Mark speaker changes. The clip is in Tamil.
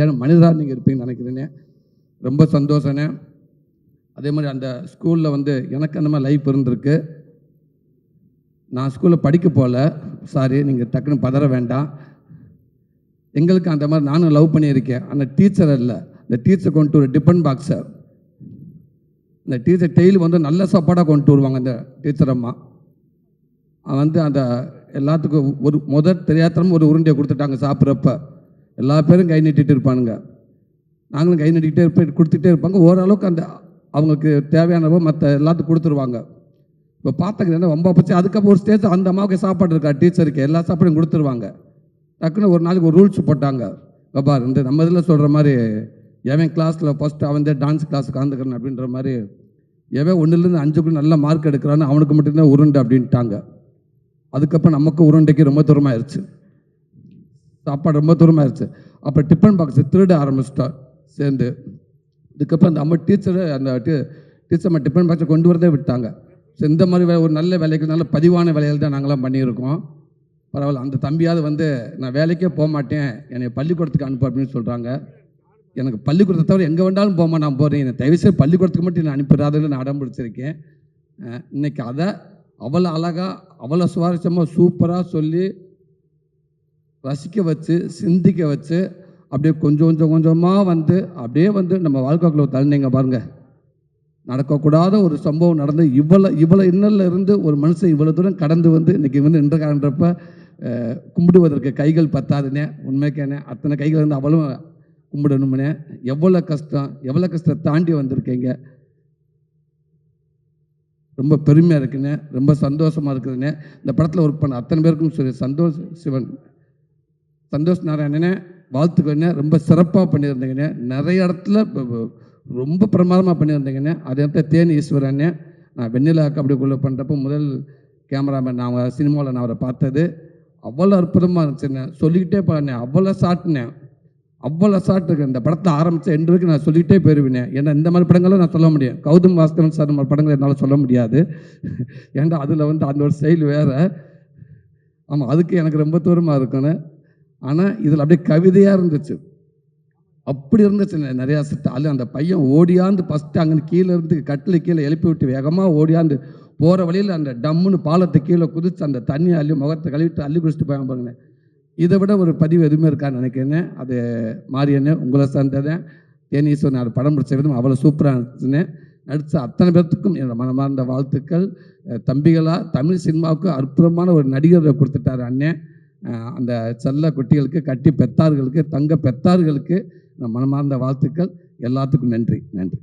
Speaker 1: மனிதராக நீங்கள் இருப்பீங்கன்னு நினைக்கிறேனே. ரொம்ப சந்தோஷண்ணே அதே மாதிரி அந்த ஸ்கூலில் வந்து எனக்கு அந்த மாதிரி லைஃப் இருந்திருக்கு. நான் ஸ்கூலில் படிக்க போகல சாரி நீங்கள் டக்குன்னு பதற வேண்டாம். எங்களுக்கு அந்த மாதிரி நானும் லவ் பண்ணியிருக்கேன். அந்த டீச்சர் இல்லை. இந்த டீச்சர் கொண்டு ஒரு டிபன் பாக்ஸர் இந்த டீச்சர் டெய்லி வந்து நல்ல சாப்பாடாக கொண்டு வருவாங்க அந்த டீச்சர் அம்மா. அவன் வந்து அந்த எல்லாத்துக்கும் ஒரு முதல் தெரியாத்தனமும் ஒரு உருண்டையை கொடுத்துட்டாங்க சாப்பிட்றப்ப. எல்லா பேரும் கை நீட்டிகிட்டு இருப்பானுங்க. நாங்களும் கை நட்டிக்கிட்டே இருப்பேன் கொடுத்துட்டே இருப்பாங்க. ஓரளவுக்கு அந்த அவங்களுக்கு தேவையானவோ மற்ற எல்லாத்துக்கும் கொடுத்துருவாங்க. இப்போ பார்த்தீங்கன்னா ரொம்ப பச்சு. அதுக்கப்புறம் ஒரு ஸ்டேஜ் அந்த அம்மாவுக்கு சாப்பாடு இருக்கா? டீச்சருக்கு எல்லா சாப்பாடும் கொடுத்துருவாங்க. டக்குன்னு ஒரு நாளைக்கு ஒரு ரூல்ஸ் போட்டாங்க. பாபார் இந்த நம்ம இதில் சொல்கிற மாதிரி எவன் கிளாஸில் ஃபஸ்ட்டு அவன் தான் டான்ஸ் கிளாஸ் கலந்துக்கிறேன் அப்படின்ற மாதிரி எவன் ஒன்றுலேருந்து அஞ்சுக்குள்ள நல்ல மார்க் எடுக்கிறான்னு அவனுக்கு மட்டும்தான் உருண்டை அப்படின்ட்டாங்க. அதுக்கப்புறம் நமக்கு உருண்டைக்கு ரொம்ப தூரமாயிருச்சு. சாப்பாடு ரொம்ப தூரமாக இருந்துச்சு அப்புறம் டிஃபன் பாக்ஸை திருட ஆரம்பிச்சிட்டா. சேர்ந்து இதுக்கப்புறம் அந்த அம்மா டீச்சரை அந்த டீச்சர் அம்மா டிஃபன் பாக்ஸை கொண்டு வரதே விட்டாங்க. ஸோ இந்த மாதிரி வேலை ஒரு நல்ல வேலைக்கு நல்ல பதிவான வேலைகள் தான் நாங்களாம் பண்ணியிருக்கோம். பரவாயில்ல அந்த தம்பியாவது வந்து நான் வேலைக்கே போக மாட்டேன். என்னை பள்ளிக்கூடத்துக்கு அனுப்பு அப்படின்னு சொல்கிறாங்க எனக்கு பள்ளிக்கூடத்தை தவிர எங்கே வேண்டாலும் போமா நான் போகிறேன் என்னை தயவுசெய்து பள்ளிக்கூடத்துக்கு மட்டும் நான் அனுப்பிடாதுன்னு நான் அடம் பிடிச்சிருக்கேன். இன்றைக்கி இன்னைக்கு அதை அவ்வளோ அழகாக அவ்வளோ சுவாரஸ்யமாக சூப்பராக சொல்லி ரசிக்க வச்சு சிந்திக்க வச்சு அப்படியே கொஞ்சம் கொஞ்சம் கொஞ்சமாக வந்து அப்படியே வந்து நம்ம வாழ்க்கைக்குள்ள தள்ளினீங்க பாருங்கள் நடக்கக்கூடாத ஒரு சம்பவம் நடந்து இவ்வளோ இவ்வளோ இன்னல்ல இருந்து ஒரு மனுஷன் இவ்வளோ தூரம் கடந்து வந்து இன்றைக்கி வந்து நின்று காண்றப்ப கும்பிடுவதற்கு கைகள் பத்தாதுனே உண்மைக்கேனே அத்தனை கைகள் இருந்து அவ்வளோ கும்பிடணும்னே எவ்வளோ கஷ்டம் எவ்வளோ கஷ்டத்தை தாண்டி வந்திருக்கீங்க? ரொம்ப பெருமையாக இருக்குண்ணே ரொம்ப சந்தோஷமாக இருக்குதுண்ணே இந்த படத்தில் ஒர்க் பண்ண அத்தனை பேருக்கும் சரி சந்தோஷ் சிவன் சந்தோஷ் நாராயணனே வாழ்த்துக்கண்ணே ரொம்ப சிறப்பாக பண்ணியிருந்தீங்கண்ணே நிறைய இடத்துல ரொம்ப பிரமாதமாக பண்ணியிருந்தீங்கண்ணே அதே இடத்துல தேன் ஈஸ்வரண்ணே நான் வெண்ணிலா கபடிக்குள்ளே பண்ணுறப்போ முதல் கேமராமேன் நான் சினிமாவில் நான் அவரை பார்த்தது. அவ்வளோ அற்புதமாக இருந்துச்சுண்ணே சொல்லிக்கிட்டே போனேன். அவ்வளோ சாட்டினேன். அவ்வளோ ஷாட் இருக்கு இந்த படத்தை ஆரம்பித்த எண்டு வரைக்கும் நான் சொல்லிக்கிட்டே போயிருவேன். ஏன்னா இந்த மாதிரி படங்களை நான் சொல்ல முடியும் கௌதம் வாஸ்கரன் சார் மாதிரி படங்கள் என்னால் சொல்ல முடியாது. ஏன்டா அதில் வந்து அந்த ஒரு செயல் வேறு. ஆமாம் அதுக்கு எனக்கு ரொம்ப தூரமாக இருக்குன்னு ஆனால் இதில் அப்படியே கவிதையாக இருந்துச்சு. அப்படி இருந்துச்சு. நிறையா சித்த. அது அந்த பையன் ஓடியாந்து ஃபஸ்ட்டு அங்கே கீழே இருந்து கட்டில் கீழே எழுப்பி விட்டு வேகமாக ஓடியாந்து போகிற வழியில் அந்த டம்முன்னு பாலத்தை கீழே குதித்து அந்த தண்ணியை அள்ளி முகத்தை கழுவிட்டு அள்ளி குடிச்சிட்டு போய் பாருங்க இதை விட ஒரு பதிவு எதுவுமே இருக்கான்னு நினைக்கிறேன். அது மாரியண்ணே உங்களை சேர்ந்ததேன் தேனீஸ்வரன் அது படம் பிடிச்ச விதம் அவ்வளோ சூப்பராக இருந்துச்சுன்னு நடித்த அத்தனை பேர்த்துக்கும் என்னோட மனமார்ந்த வாழ்த்துக்கள். தம்பிகளாக தமிழ் சினிமாவுக்கு அற்புதமான ஒரு நடிகரை கொடுத்துட்டாரு அண்ணன் அந்த செல்ல குட்டிகளுக்கு கட்டி பெத்தார்களுக்கு தங்க பெத்தார்களுக்கு மனமார்ந்த வாழ்த்துக்கள். எல்லாத்துக்கும் நன்றி. நன்றி.